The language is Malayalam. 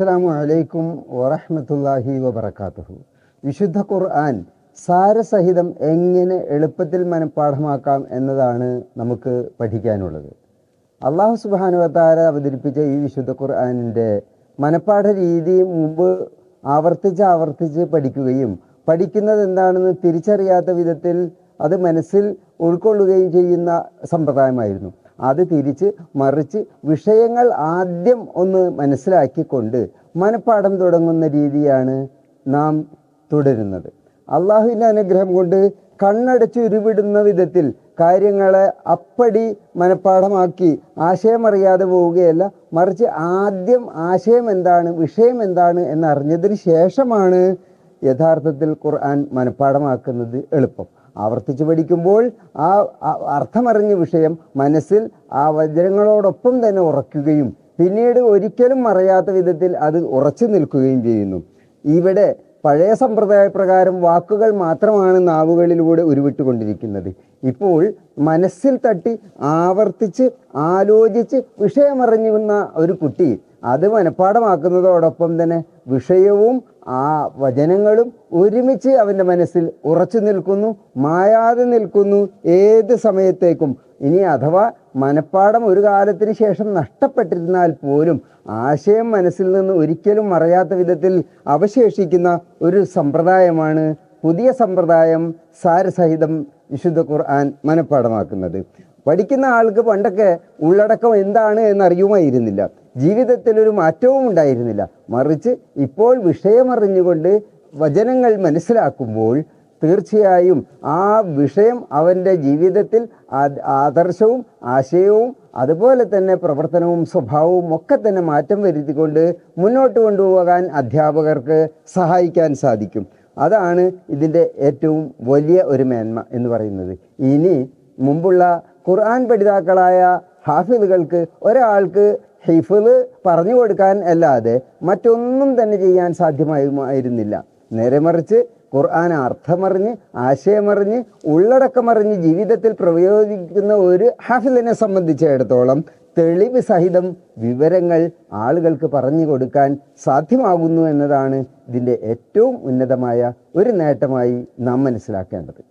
അസ്സലാമു അലൈക്കും വറഹമത്തല്ലാഹി വബറകാതുഹു. വിശുദ്ധ ഖുർആൻ സാരസഹിതം എങ്ങനെ എളുപ്പത്തിൽ മനഃപ്പാഠമാക്കാം എന്നതാണ് നമുക്ക് പഠിക്കാനുള്ളത്. അള്ളാഹു സുബാനുവത്താര അവതരിപ്പിച്ച ഈ വിശുദ്ധ ഖുർആാനിന്റെ മനഃപ്പാഠ രീതി മുമ്പ് ആവർത്തിച്ച് ആവർത്തിച്ച് പഠിക്കുകയും പഠിക്കുന്നത് എന്താണെന്ന് തിരിച്ചറിയാത്ത വിധത്തിൽ അത് മനസ്സിൽ ഉൾക്കൊള്ളുകയും ചെയ്യുന്ന സമ്പ്രദായമായിരുന്നു. അത് തിരിച്ച് മറിച്ച് വിഷയങ്ങൾ ആദ്യം ഒന്ന് മനസ്സിലാക്കിക്കൊണ്ട് മനഃപ്പാഠം തുടങ്ങുന്ന രീതിയാണ് നാം തുടരുന്നത്. അള്ളാഹുവിന്റെ അനുഗ്രഹം കൊണ്ട് കണ്ണടച്ച് ഉരുവിടുന്ന വിധത്തിൽ കാര്യങ്ങളെ അപ്പടി മനഃപ്പാഠമാക്കി ആശയമറിയാതെ പോവുകയല്ല മറിച്ച് ആദ്യം ആശയം എന്താണ് വിഷയം എന്താണ് എന്നറിഞ്ഞതിന് ശേഷമാണ് യഥാർത്ഥത്തിൽ ഖുർആൻ മനഃപ്പാഠമാക്കുന്നത് എളുപ്പം. ആവർത്തിച്ച് പഠിക്കുമ്പോൾ ആ അർത്ഥമറിഞ്ഞ വിഷയം മനസ്സിൽ ആ വജ്രങ്ങളോടൊപ്പം തന്നെ ഉറക്കുകയും പിന്നീട് ഒരിക്കലും മറയാത്ത വിധത്തിൽ അത് ഉറച്ചു നിൽക്കുകയും ചെയ്യുന്നു. ഇവിടെ പഴയ സമ്പ്രദായ പ്രകാരം വാക്കുകൾ മാത്രമാണ് നാവുകളിലൂടെ ഉരുവിട്ടുകൊണ്ടിരിക്കുന്നത്. ഇപ്പോൾ മനസ്സിൽ തട്ടി ആവർത്തിച്ച് ആലോചിച്ച് വിഷയമറിഞ്ഞുന്ന ഒരു കുട്ടി അത് മനഃപ്പാടമാക്കുന്നതോടൊപ്പം തന്നെ വിഷയവും ആ വചനങ്ങളും ഒരുമിച്ച് അവന്റെ മനസ്സിൽ ഉറച്ചു നിൽക്കുന്നു മായാതെ നിൽക്കുന്നു. ഏത് സമയത്തേക്കും ഇനി അഥവാ മനഃപ്പാടം ഒരു കാലത്തിന് ശേഷം നഷ്ടപ്പെട്ടിരുന്നാൽ പോലും ആശയം മനസ്സിൽ നിന്ന് ഒരിക്കലും മറയാത്ത വിധത്തിൽ അവശേഷിക്കുന്ന ഒരു സമ്പ്രദായമാണ് പുതിയ സമ്പ്രദായം സാരസഹിതം വിശുദ്ധ ഖുർആൻ മനഃപ്പാടമാക്കുന്നത്. പഠിക്കുന്ന ആൾക്ക് പണ്ടൊക്കെ ഉള്ളടക്കം എന്താണ് എന്നറിയുമായിരുന്നില്ല. ജീവിതത്തിൽ ഒരു മാറ്റവും ഉണ്ടായിരുന്നില്ല. മറിച്ച് ഇപ്പോൾ വിഷയമറിഞ്ഞുകൊണ്ട് വചനങ്ങൾ മനസ്സിലാക്കുമ്പോൾ തീർച്ചയായും ആ വിഷയം അവന്റെ ജീവിതത്തിൽ ആദർശവും ആശയവും അതുപോലെ തന്നെ പ്രവർത്തനവും സ്വഭാവവും ഒക്കെ തന്നെ മാറ്റം വരുത്തിക്കൊണ്ട് മുന്നോട്ട് കൊണ്ടുപോകാൻ അധ്യാപകർക്ക് സഹായിക്കാൻ സാധിക്കും. അതാണ് ഇതിന്റെ ഏറ്റവും വലിയ ഒരു മേന്മ എന്ന് പറയുന്നത്. ഇനി മുമ്പുള്ള ഖുർആൻ പഠിതാക്കളായ ഹാഫിദുകൾക്ക് ഒരാൾക്ക് ഹിഫിൾ പറഞ്ഞു കൊടുക്കാൻ അല്ലാതെ മറ്റൊന്നും തന്നെ ചെയ്യാൻ സാധ്യമായിരുന്നില്ല നേരെ മറിച്ച് ഖുർആൻ അർത്ഥമറിഞ്ഞ് ആശയമറിഞ്ഞ് ഉള്ളടക്കമറിഞ്ഞ് ജീവിതത്തിൽ പ്രയോഗിക്കുന്ന ഒരു ഹഫിലിനെ സംബന്ധിച്ചിടത്തോളം തെളിവ് സഹിതം വിവരങ്ങൾ ആളുകൾക്ക് പറഞ്ഞു കൊടുക്കാൻ സാധ്യമാകുന്നു എന്നതാണ് ഇതിന്റെ ഏറ്റവും ഉന്നതമായ ഒരു നേട്ടമായി നാം മനസ്സിലാക്കേണ്ടത്.